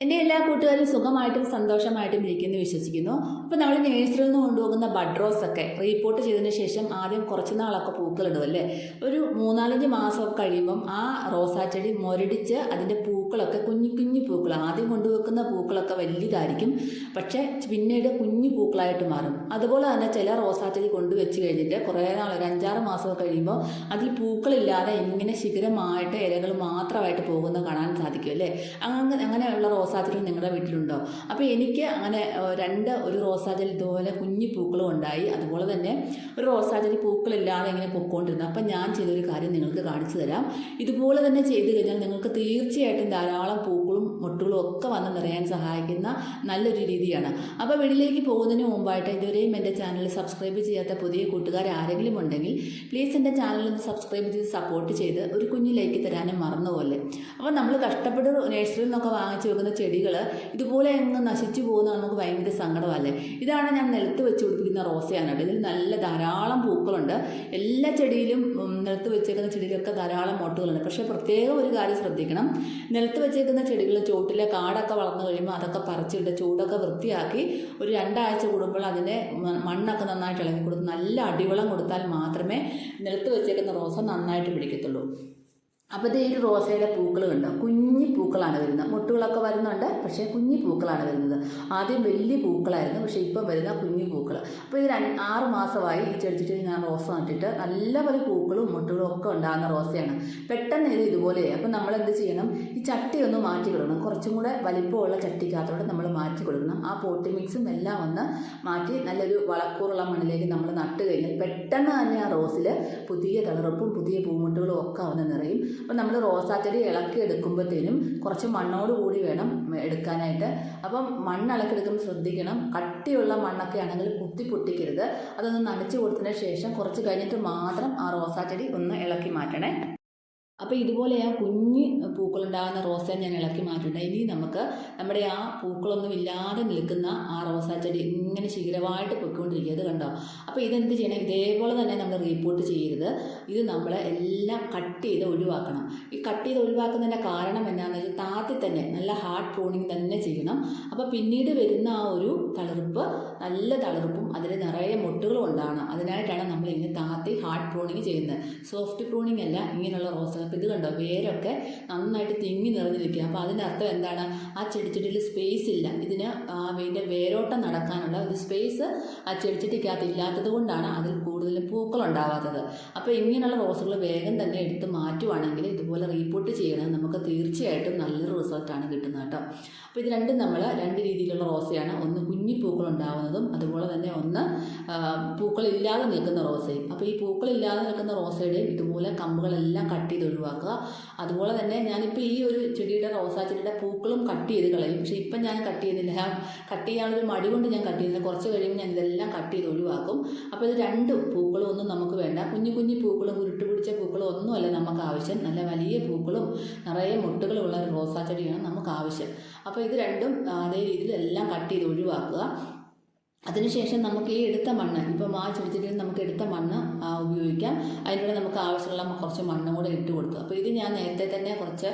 എന്റെ എല്ലാ കൂട്ടുകാരും സുഖമായിട്ടും സന്തോഷമായിട്ടും ഇരിക്കുന്നു വിശ്വസിക്കുന്നു. അപ്പോൾ നമ്മൾ നേഴ്സറിൽ നിന്ന് കൊണ്ടുപോകുന്ന ബഡ് റോസ് ഒക്കെ റീപ്പോർട്ട് ചെയ്തതിന് ശേഷം ആദ്യം കുറച്ച് നാളൊക്കെ പൂക്കളിടും അല്ലേ? ഒരു മൂന്നാലഞ്ച് മാസമൊക്കെ കഴിയുമ്പം ആ റോസാ ചെടി മുരടിച്ച് അതിന്റെ പൂക്കളൊക്കെ കുഞ്ഞു കുഞ്ഞു പൂക്കൾ ആദ്യം കൊണ്ടുവെക്കുന്ന പൂക്കളൊക്കെ വലുതായിരിക്കും പക്ഷേ പിന്നീട് കുഞ്ഞു പൂക്കളായിട്ട് മാറും. അതുപോലെ തന്നെ ചില റോസാ ചെടി കൊണ്ടുവച്ച് കഴിഞ്ഞിട്ട് കുറേ നാൾ ഒരു അഞ്ചാറ് മാസമൊക്കെ കഴിയുമ്പോൾ അതിൽ പൂക്കളില്ലാതെ ഇങ്ങനെ ശിഖരമായിട്ട് ഇലകൾ മാത്രമായിട്ട് പോകുന്ന കാണാൻ സാധിക്കും അല്ലേ? അങ്ങനെ അങ്ങനെയുള്ള റോസാച്ചെടി നിങ്ങളുടെ വീട്ടിലുണ്ടോ? അപ്പോൾ എനിക്ക് അങ്ങനെ രണ്ട് ഒരു റോസാച്ചെടി ഇതുപോലെ കുഞ്ഞു പൂക്കളും ഉണ്ടായി. അതുപോലെ തന്നെ ഒരു റോസാച്ചെടി പൂക്കളില്ലാതെ ഇങ്ങനെ പൊക്കോണ്ടിരുന്നു. അപ്പം ഞാൻ ചെയ്തൊരു കാര്യം നിങ്ങൾക്ക് കാണിച്ചു തരാം. ഇതുപോലെ തന്നെ ചെയ്തു കഴിഞ്ഞാൽ നിങ്ങൾക്ക് തീർച്ചയായിട്ടും ധാരാളം പൂക്കളും മുട്ടുകളും ഒക്കെ വന്ന് നിറയാൻ സഹായിക്കുന്ന നല്ലൊരു രീതിയാണ്. അപ്പോൾ വീട്ടിലേക്ക് പോകുന്നതിന് മുമ്പായിട്ട് ഇതുവരെയും എന്റെ ചാനൽ സബ്സ്ക്രൈബ് ചെയ്യാത്ത പുതിയ കൂട്ടുകാർ ആരെങ്കിലും ഉണ്ടെങ്കിൽ പ്ലീസ് എന്റെ ചാനൽ ഒന്ന് സബ്സ്ക്രൈബ് ചെയ്ത് സപ്പോർട്ട് ചെയ്ത് ഒരു കുഞ്ഞിലേക്ക് തരാനും മറന്നുപോലെ അപ്പോൾ നമ്മൾ കഷ്ടപ്പെട്ട് നേഴ്സറിയിൽ നിന്നൊക്കെ വാങ്ങിച്ചു വെക്കുന്ന ചെടികൾ ഇതുപോലെ അങ്ങ് നശിച്ചു പോകുന്നത് നമുക്ക് ഭയങ്കര സങ്കടമല്ലേ? ഇതാണ് ഞാൻ നിലത്ത് വെച്ച് പിടിപ്പിക്കുന്ന റോസയാണ് കേട്ടോ. ഇതിൽ നല്ല ധാരാളം പൂക്കളുണ്ട്. എല്ലാ ചെടിയിലും നിലത്ത് വെച്ചേക്കുന്ന ചെടിയിലൊക്കെ ധാരാളം മൊട്ടുകളുണ്ട്. പക്ഷേ പ്രത്യേകം ഒരു കാര്യം ശ്രദ്ധിക്കണം. നിലത്ത് വെച്ചേക്കുന്ന ചെടികൾ ചോട്ടിലെ കാടൊക്കെ വളർന്നു കഴിയുമ്പോൾ അതൊക്കെ പറിച്ചിട്ട് ചൂടൊക്കെ വൃത്തിയാക്കി ഒരു രണ്ടാഴ്ച കൂടുമ്പോൾ അതിന്റെ മണ്ണൊക്കെ നന്നായിട്ട് ഇളകി കൊടുത്ത് നല്ല അടിവളം കൊടുത്താൽ മാത്രമേ നിലത്ത് വെച്ചേക്കുന്ന റോസ നന്നായിട്ട് പിടിക്കത്തുള്ളൂ. അപ്പോൾ ഇത് ഒരു റോസയുടെ പൂക്കൾ കണ്ടോ? കുഞ്ഞു പൂക്കളാണ് വരുന്നത്. മുട്ടുകളൊക്കെ വരുന്നുണ്ട് പക്ഷേ കുഞ്ഞു പൂക്കളാണ് വരുന്നത്. ആദ്യം വലിയ പൂക്കളായിരുന്നു പക്ഷേ ഇപ്പം വരുന്ന കുഞ്ഞു പൂക്കൾ അപ്പോൾ ഇത് ആറ് മാസമായി ഈ ചെടിച്ചിട്ട് ഞാൻ റോസ നട്ടിട്ട് നല്ല പോലെ പൂക്കളും മുട്ടുകളും ഒക്കെ ഉണ്ടാകുന്ന റോസയാണ്. പെട്ടെന്ന് ഇത് ഇതുപോലെയായി. അപ്പോൾ നമ്മൾ എന്ത് ചെയ്യണം? ഈ ചട്ടി ഒന്ന് മാറ്റി കൊടുക്കണം. കുറച്ചും കൂടെ വലിപ്പമുള്ള ചട്ടിക്കകത്തോടെ നമ്മൾ മാറ്റി കൊടുക്കണം. ആ പോട്ടി മിക്സും എല്ലാം ഒന്ന് മാറ്റി നല്ലൊരു വളക്കൂറുള്ള മണ്ണിലേക്ക് നമ്മൾ നട്ട് കഴിഞ്ഞാൽ പെട്ടെന്ന് തന്നെ ആ റോസിൽ പുതിയ തളർപ്പും പുതിയ പൂമുട്ടുകളും ഒക്കെ വന്ന് നിറയും. അപ്പം നമ്മൾ റോസാച്ചെടി ഇളക്കി എടുക്കുമ്പോഴത്തേനും കുറച്ച് മണ്ണോട് കൂടി വേണം എടുക്കാനായിട്ട്. അപ്പം മണ്ണ് ഇളക്കിയെടുക്കുമ്പോൾ ശ്രദ്ധിക്കണം. കട്ടിയുള്ള മണ്ണൊക്കെ ആണെങ്കിൽ കുത്തി പൊട്ടിക്കരുത്. അതൊന്ന് നനച്ച് കൊടുത്തതിന് ശേഷം കുറച്ച് കഴിഞ്ഞിട്ട് മാത്രം ആ റോസാച്ചെടി ഒന്ന് ഇളക്കി മാറ്റണേ. അപ്പോൾ ഇതുപോലെ ആ കുഞ്ഞ് പൂക്കളുണ്ടാകുന്ന റോസ ഞാൻ ഇളക്കി മാറ്റിയിട്ടുണ്ട്. ഇനി നമുക്ക് നമ്മുടെ ആ പൂക്കളൊന്നും ഇല്ലാതെ നിൽക്കുന്ന ആ റോസാ ചെടി ഇങ്ങനെ ശീലമായിട്ട് പൊയ്ക്കൊണ്ടിരിക്കുക. അത് കണ്ടോ? അപ്പോൾ ഇതെന്ത് ചെയ്യണം? ഇതേപോലെ തന്നെ നമ്മൾ റീപ്പോർട്ട് ചെയ്യരുത്. ഇത് നമ്മൾ എല്ലാം കട്ട് ചെയ്ത് ഒഴിവാക്കണം. ഈ കട്ട് ചെയ്ത് ഒഴിവാക്കുന്നതിന്റെ കാരണം എന്താണെന്ന് വെച്ചാൽ താത്തി തന്നെ നല്ല ഹാർഡ് പ്രൂണിങ് തന്നെ ചെയ്യണം. അപ്പോൾ പിന്നീട് വരുന്ന ആ ഒരു തളിർപ്പ് നല്ല തളിർപ്പും അതിൽ നിറയെ മുട്ടുകളും ഉണ്ടാകണം. അതിനായിട്ടാണ് നമ്മൾ ഇങ്ങനെ താത്തി ഹാർഡ് പ്രൂണിങ് ചെയ്യുന്നത്. സോഫ്റ്റ് പ്രൂണിങ് അല്ല ഇങ്ങനെയുള്ള റോസ് അപ്പോൾ ഇത് കണ്ടോ? വേരൊക്കെ നന്നായിട്ട് തിങ്ങി നിറഞ്ഞു നിൽക്കുക. അപ്പോൾ അർത്ഥം എന്താണ്? ആ ചെടിച്ചെടിയിൽ സ്പേസ് ഇല്ല. ഇതിന് ആ ഇതിന്റെ വേരോട്ടം നടക്കാനുള്ള ഒരു സ്പേസ് ആ ചെടിച്ചെടിക്കകത്ത് ഇല്ലാത്തത് കൊണ്ടാണ് അതിൽ കൂടുതൽ പൂക്കൾ ഉണ്ടാവാത്തത് അപ്പോൾ ഇങ്ങനെയുള്ള റോസുകൾ വേഗം തന്നെ എടുത്ത് മാറ്റുവാണെങ്കിൽ ഇതുപോലെ റീപോട്ട് ചെയ്യണം നമുക്ക് തീർച്ചയായിട്ടും നല്ലൊരു റിസൾട്ടാണ് കിട്ടുന്നത് കേട്ടോ. അപ്പോൾ ഇത് രണ്ടും നമ്മൾ രണ്ട് രീതിയിലുള്ള റോസയാണ്. ഒന്ന് കുഞ്ഞി പൂക്കൾ ഉണ്ടാവുന്നതും അതുപോലെ തന്നെ ഒന്ന് പൂക്കളില്ലാതെ നിൽക്കുന്ന റോസയും. അപ്പോൾ ഈ പൂക്കളില്ലാതെ നിൽക്കുന്ന റോസയുടെയും ഇതുപോലെ കമ്പുകളെല്ലാം കട്ട് ചെയ്ത് ഒഴിവാക്കുക. അതുപോലെ തന്നെ ഞാനിപ്പോൾ ഈ ഒരു ചെടിയുടെ റോസാ ചെടിയുടെ പൂക്കളും കട്ട് ചെയ്ത് കളയും. പക്ഷേ ഇപ്പം ഞാൻ കട്ട് ചെയ്യുന്നില്ല. കട്ട് ചെയ്യാനുള്ളൊരു മടി കൊണ്ട് ഞാൻ കട്ട് ചെയ്യുന്നില്ല. കുറച്ച് കഴിയുമ്പോൾ ഞാൻ ഇതെല്ലാം കട്ട് ചെയ്ത് ഒഴിവാക്കും. അപ്പോൾ ഇത് രണ്ടും പൂക്കളും ഒന്നും നമുക്ക് വേണ്ട. കുഞ്ഞു കുഞ്ഞു പൂക്കളും ഉരുട്ടു പിടിച്ച പൂക്കളും ഒന്നുമല്ല നമുക്ക് ആവശ്യം. നല്ല വലിയ പൂക്കളും നിറയെ മുട്ടുകളുള്ള ഒരു റോസാ ചെടിയാണ് നമുക്ക് ആവശ്യം. അപ്പോൾ ഇത് രണ്ടും അതേ രീതിയിൽ എല്ലാം കട്ട് ചെയ്ത് ഒഴിവാക്കുക. അതിനുശേഷം നമുക്ക് ഈ എടുത്ത മണ്ണ് ഇപ്പം ആ ചെടിച്ചെടിയിൽ നമുക്ക് എടുത്ത മണ്ണ് ഉപയോഗിക്കാം. അതിലൂടെ നമുക്ക് ആവശ്യമുള്ള കുറച്ച് മണ്ണും കൂടെ ഇട്ട് കൊടുത്തു. അപ്പോൾ ഇത് ഞാൻ നേരത്തെ തന്നെ കുറച്ച്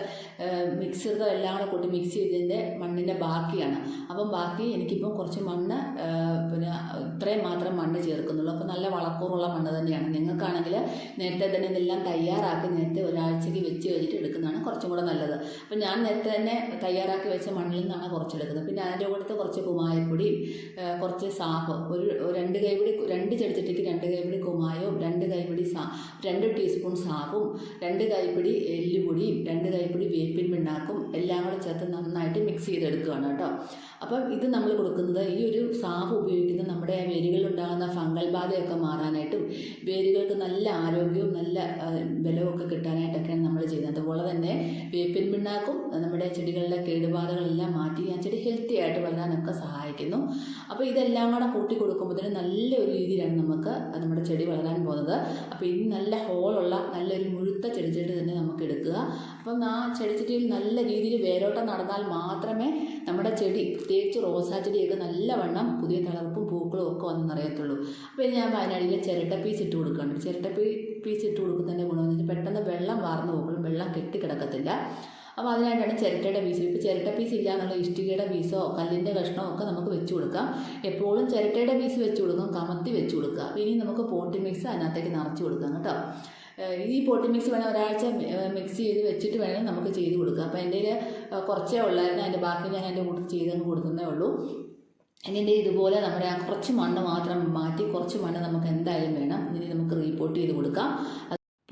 മിക്സ് ചെയ്ത എല്ലാം കൂടെ കൂട്ടി മിക്സ് ചെയ്തതിന്റെ മണ്ണിന്റെ ബാക്കിയാണ്. അപ്പം ബാക്കി എനിക്കിപ്പം കുറച്ച് മണ്ണ് പിന്നെ ഇത്രയും മാത്രം മണ്ണ് ചേർക്കുന്നുള്ളൂ. അപ്പോൾ നല്ല വളക്കൂറുള്ള മണ്ണ് തന്നെയാണ്. നിങ്ങൾക്കാണെങ്കിൽ നേരത്തെ തന്നെ ഇതെല്ലാം തയ്യാറാക്കി നേരത്തെ ഒരാഴ്ചയ്ക്ക് വെച്ച് കഴിഞ്ഞിട്ട് എടുക്കുന്നതാണ് കുറച്ചും കൂടെ നല്ലത്. അപ്പം ഞാൻ നേരത്തെ തന്നെ തയ്യാറാക്കി വെച്ച മണ്ണിൽ നിന്നാണ് കുറച്ചെടുക്കുന്നത് പിന്നെ അതിന്റെ കൂടുതൽ കുറച്ച് കുമായപ്പൊടിയും ആ, കുറച്ച് സാഫ് ഒരു രണ്ട് കൈപിടി രണ്ട് ചെടിച്ചട്ടിക്ക് രണ്ട് കൈപിടി കുമായവും രണ്ട് കൈപിടി സാ രണ്ട് ടീസ്പൂൺ സാഫും രണ്ട് കൈപ്പിടി എല്ലുപൊടിയും രണ്ട് കൈപ്പിടി വേപ്പിൻ പിണ്ണാക്കും എല്ലാം കൂടെ ചേർത്ത് നന്നായിട്ട് മിക്സ് ചെയ്തെടുക്കുകയാണ് കേട്ടോ. അപ്പം ഇത് നമ്മൾ കൊടുക്കുന്നത് ഈ ഒരു സാഫ് ഉപയോഗിക്കുന്ന നമ്മുടെ ആ വേരുകളിലുണ്ടാകുന്ന ഫംഗൽ ബാധയൊക്കെ മാറാനായിട്ടും വേരുകൾക്ക് നല്ല ആരോഗ്യവും നല്ല ബലവുമൊക്കെ കിട്ടാനായിട്ടൊക്കെയാണ് നമ്മൾ ചെയ്യുന്നത്. അതുപോലെ തന്നെ വേപ്പിൻ പിണ്ണാക്കും നമ്മുടെ ചെടികളിലെ കേടുപാടുകളെല്ലാം മാറ്റി ആ ചെടി ഹെൽത്തി ആയിട്ട് വളരാനൊക്കെ സഹായിക്കുന്നു. അപ്പോൾ ഇതെല്ലാം കൂടെ കൂട്ടി കൊടുക്കുമ്പോഴത്തേനും നല്ലൊരു രീതിയിലാണ് നമുക്ക് നമ്മുടെ ചെടി വളരാൻ പോകുന്നത്. അപ്പോൾ ഇനി നല്ല ഹോളുള്ള നല്ലൊരു മുഴുത്ത ചെടിച്ചട്ടി തന്നെ നമുക്ക് എടുക്കുക. അപ്പം ആ ചെടിച്ചട്ടിയിൽ നല്ല രീതിയിൽ വേരോട്ടം നടന്നാൽ മാത്രമേ നമ്മുടെ ചെടി പ്രത്യേകിച്ച് റോസാ ചെടിയൊക്കെ നല്ലവണ്ണം പുതിയ തളർപ്പും പൂക്കളും ഒക്കെ വന്ന് നിറയത്തുള്ളൂ. അപ്പോൾ ഇനി ഞാൻ വയനാടിൽ ചിരട്ട പീസ് ഇട്ട് കൊടുക്കുകയാണ്. ചിരട്ട പീസ് ഇട്ട് കൊടുക്കുന്നതിന്റെ ഗുണമെന്ന് വെച്ചാൽ പെട്ടെന്ന് വെള്ളം വാർന്നു പോകുമ്പോഴും വെള്ളം കെട്ടിക്കിടക്കത്തില്ല. അപ്പോൾ അതിനായിട്ടാണ് ചിരട്ടയുടെ പീസ് ഇപ്പോൾ ചിരട്ട പീസ് ഇല്ല എന്നുള്ള ഇഷ്ടികയുടെ പീസോ കല്ലിന്റെ കഷ്ണമോ ഒക്കെ നമുക്ക് വെച്ച് കൊടുക്കാം. എപ്പോഴും ചിരട്ടയുടെ പീസ് വെച്ച് കൊടുക്കും കമത്തി വെച്ച് കൊടുക്കുക. അപ്പോൾ ഇനി നമുക്ക് പോട്ടി മിക്സ് അതിനകത്തേക്ക് നിറച്ച് കൊടുക്കാം കേട്ടോ. ഈ പോട്ടി മിക്സ് വേണം ഒരാഴ്ച മിക്സ് ചെയ്ത് വെച്ചിട്ട് വേണമെങ്കിൽ നമുക്ക് ചെയ്ത് കൊടുക്കാം. അപ്പോൾ എന്റെ കുറച്ചേ ഉള്ളായിരുന്നു. അതിന്റെ ബാക്കി ഞാൻ എന്റെ കൂട്ടത്തിൽ ചെയ്തങ്ങ് കൊടുക്കുന്നേ ഉള്ളൂ. ഇനി എന്റെ ഇതുപോലെ നമ്മുടെ ആ കുറച്ച് മണ്ണ് മാത്രം മാറ്റി കുറച്ച് മണ്ണ് നമുക്ക് എന്തായാലും വേണം. ഇനി നമുക്ക് റീപോർട്ട് ചെയ്ത് കൊടുക്കാം.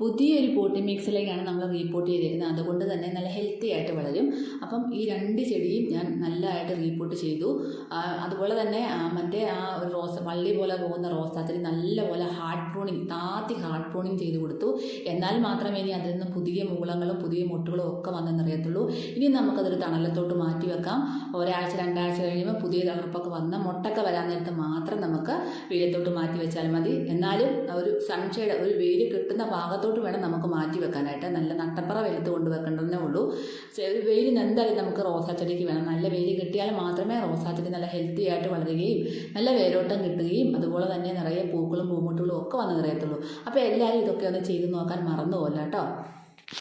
പുതിയൊരു പോട്ടി മിക്സിലേക്കാണ് നമ്മൾ റീപോട്ട് ചെയ്തിരിക്കുന്നത് അതുകൊണ്ട് തന്നെ നല്ല ഹെൽത്തി ആയിട്ട് വളരും. അപ്പം ഈ രണ്ട് ചെടിയും ഞാൻ നല്ലതായിട്ട് റീപോട്ട് ചെയ്തു. അതുപോലെ തന്നെ മറ്റേ ആ ഒരു റോസ് വള്ളി പോലെ പോകുന്ന റോസാച്ചെടി നല്ലപോലെ ഹാർഡ് പ്രൂണിങ് താത്തി ഹാർഡ് പ്രൂണിങ് ചെയ്ത് കൊടുത്തു. എന്നാൽ മാത്രമേ ഇനി അതിൽ നിന്ന് പുതിയ മൂളങ്ങളും പുതിയ മുട്ടുകളും ഒക്കെ വന്നെന്നറിയത്തുള്ളൂ ഇനി നമുക്കതൊരു തണലത്തോട്ട് മാറ്റി വെക്കാം. ഒരാഴ്ച രണ്ടാഴ്ച കഴിയുമ്പോൾ പുതിയ തളർപ്പൊക്കെ വന്ന മുട്ടൊക്കെ വരാൻ നേരത്ത് മാത്രം നമുക്ക് വെയിലത്തോട്ട് മാറ്റി വെച്ചാൽ മതി. എന്നാലും ഒരു സൺഷെയ്ഡ് ഒരു വെയിൽ കിട്ടുന്ന ഭാഗത്തോട്ട് വേണം നമുക്ക് മാറ്റി വെക്കാനായിട്ട്. നല്ല നട്ടപ്പറ വെയിലത്ത് കൊണ്ട് വെക്കേണ്ടതേ ഉള്ളൂ. വെയിൽ എന്തായാലും നമുക്ക് റോസാ ചെടിക്ക് വേണം. നല്ല വെയിൽ കിട്ടിയാൽ മാത്രമേ റോസാ ചെടി നല്ല ഹെൽത്തി ആയിട്ട് വളരുകയും നല്ല വേരോട്ടം കിട്ടുകയും അതുപോലെ തന്നെ നിറയെ പൂക്കളും പൂമുട്ടുകളും ഒക്കെ വന്ന് നിറയത്തുള്ളൂ. അപ്പോൾ എല്ലാവരും ഇതൊക്കെ ഒന്ന് ചെയ്ത് നോക്കാൻ മറന്നു പോകല്ല കേട്ടോ